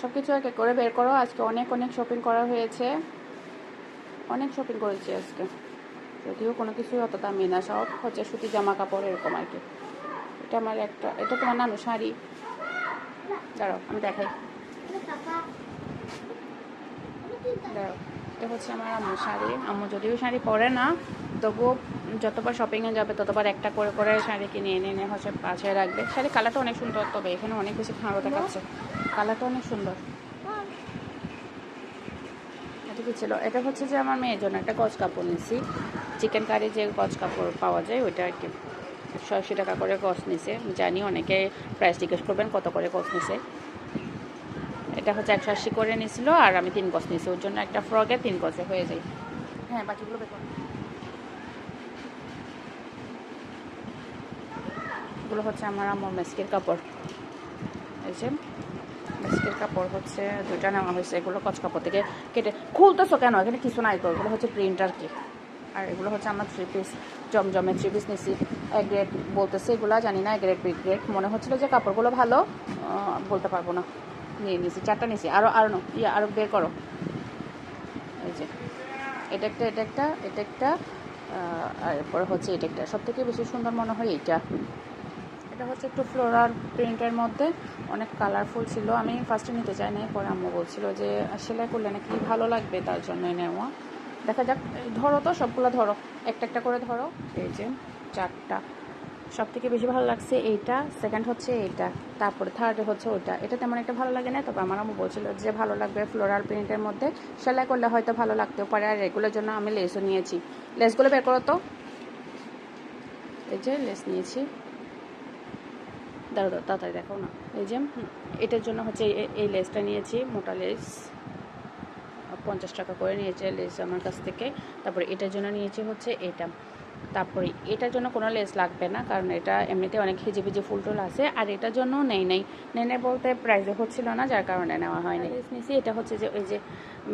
সব কিছু এক এক করে বের করো। আজকে অনেক অনেক শপিং করা হয়েছে। অনেক শপিং করেছি আজকে। যদিও কোনো কিছুই অত দামি না, সব হচ্ছে সুতি জামা কাপড়, এরকম আর কি। এটা আমার একটা, এটা তোমার নানু শাড়ি। দাঁড়াও, আমি দেখাই। দাঁড়াও। এটা হচ্ছে আমার আম্মু শাড়ি। আম্মু যদিও শাড়ি পরে না, তবুও যতবার শপিংয়ে যাবে, ততবার একটা করে করে শাড়ি কিনে এনে এনে হচ্ছে পাশে রাখবে। শাড়ি কালারটা অনেক সুন্দর, তবে এখানে অনেক বেশি খাঁড়ো দেখাচ্ছে। কালারটা অনেক সুন্দর। এটা ছিল? এটা হচ্ছে যে আমার মেয়ের জন্য একটা গজ কাপড় নিছি। চিকেন কারি যে গজ কাপড় পাওয়া যায়, ওইটা আর কি। একশো আশি টাকা করে গজ নিছে। জানি অনেকে প্রাইস জিজ্ঞেস করবেন, কত করে গজ নিছে। এটা হচ্ছে একশো আশি করে নিছিল আর আমি তিন গজ নিছি ওর জন্য একটা ফ্রকে তিন গজে হয়ে যায়। হ্যাঁ বাকিগুলো বের এগুলো হচ্ছে আমার আমার মেস্কের কাপড়। এই যে মেস্কের কাপড় হচ্ছে দুইটা নেওয়া হয়েছে। এগুলো কচ কাপড় থেকে কেটে খুলতেছো কেন? এখানে কিছু নাই তো। এগুলো হচ্ছে প্রিন্ট আর কি? আর এগুলো হচ্ছে আমার থ্রি পিস জমজমে থ্রি পিস নিছি এক গ্রেড বলতেছে এগুলো জানি না এক গ্রেড বি গ্রেড মনে হচ্ছিল যে কাপড়গুলো ভালো বলতে পারব না। নিয়ে নিছি চারটা নিছি আরও আরও ইয়ে আরও বের করো। এই যে, এটা একটা এটা একটা এটা একটা আর এরপরে হচ্ছে এটা একটা। সব থেকে বেশি সুন্দর মনে হয় এইটা। এটা হচ্ছে একটু ফ্লোরাল প্রিন্টের মধ্যে অনেক কালারফুল ছিল। আমি ফার্স্টে নিতে চাই নাই, পরে আম্মু বলছিল যে, সেলাই করলে নাকি ভালো লাগবে তার জন্য নেওয়া। দেখা যাক, ধরো তো, সবগুলো ধরো। একটা একটা করে ধরো। এই যে, চারটা। সব থেকে বেশি ভালো লাগছে এইটা সেকেন্ড হচ্ছে এইটা, তারপরে থার্ডে হচ্ছে ওইটা। এটা তেমন একটা ভালো লাগে না, তবে আমার আম্মু বলছিল যে ভালো লাগবে ফ্লোরাল প্রিন্টের মধ্যে। সেলাই করলে হয়তো ভালো লাগতেও পারে, আর এগুলোর জন্য আমি লেসও নিয়েছি। লেসগুলো বের করো তো। এই যে লেস নিয়েছি। দাঁড়ো দাঁড়ো তাড়াতাড়ি দেখো না। এই যে এটার জন্য হচ্ছে এই লেসটা নিয়েছি, মোটা লেস পঞ্চাশ টাকা করে নিয়েছে লেস আমার কাছ থেকে। তারপরে এটার জন্য নিয়েছি হচ্ছে এটা তারপরে এটার জন্য কোনো লেস লাগবে না কারণ এটা এমনিতে অনেক হিজি ভিজি ফুল টুল আছে আর এটার জন্য নেই নেই। নেই নেই বলতে প্রাইজে হচ্ছিল না যার কারণে নেওয়া হয়নি। লেস নিয়েছি এটা হচ্ছে যে ওই যে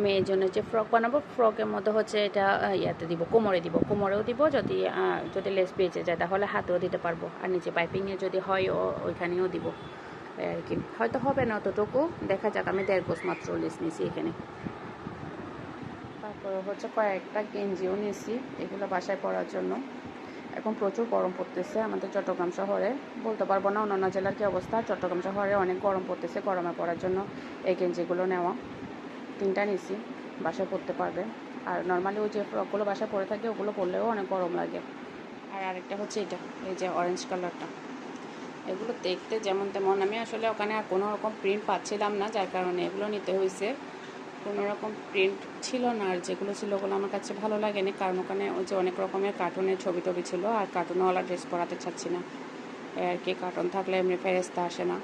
মেয়ের জন্য যে ফ্রক বানাবো ফ্রকের মধ্যে হচ্ছে এটা ইয়াতে দিব কোমরে দিব। কোমরেও দিব যদি যদি লেস পেয়েছে যায় তাহলে হাতেও দিতে পারব। আর নিচে পাইপিংয়ে যদি হয় ও ওইখানেও দিব। আর কি। হয়তো হবে না অতটুকু দেখা যাক আমি দেড় কোষ মাত্র লেস নিয়েছি এখানে। তারপরে হচ্ছে কয়েকটা গেঞ্জিও নিয়েছি, এগুলো বাসায় পরার জন্য। এখন প্রচুর গরম পড়তেছে আমাদের চট্টগ্রাম শহরে। বলতে পারব না অন্যান্য জেলার কী অবস্থা। চট্টগ্রাম শহরে অনেক গরম পড়তেছে, গরমে পড়ার জন্য এই গেঞ্জিগুলো নেওয়া। তিনটা নিছি বাসায় পরতে পারবে। আর নর্মালি ওই যে ফ্রকগুলো বাসায় পরে থাকে, ওগুলো পরলেও অনেক গরম লাগে। আর আরেকটা হচ্ছে এটা, এই যে অরেঞ্জ কালারটা এগুলো দেখতে যেমন তেমন, আমি আসলে ওখানে আর কোনো রকম প্রিন্ট পাচ্ছিলাম না, যার কারণে এগুলো নিতে হয়েছে। কোনো রকম প্রিন্ট ছিল না আর যেগুলো ছিল ওগুলো আমার কাছে ভালো লাগেনি। কারণ ওখানে ওই যে অনেক রকমের কার্টুনের ছবি টবি ছিল আর কার্টুনওয়ালা ড্রেস পরাতে চাচ্ছি না। আর কি কার্টুন থাকলে এমনি ফেরেস্তা আসে না।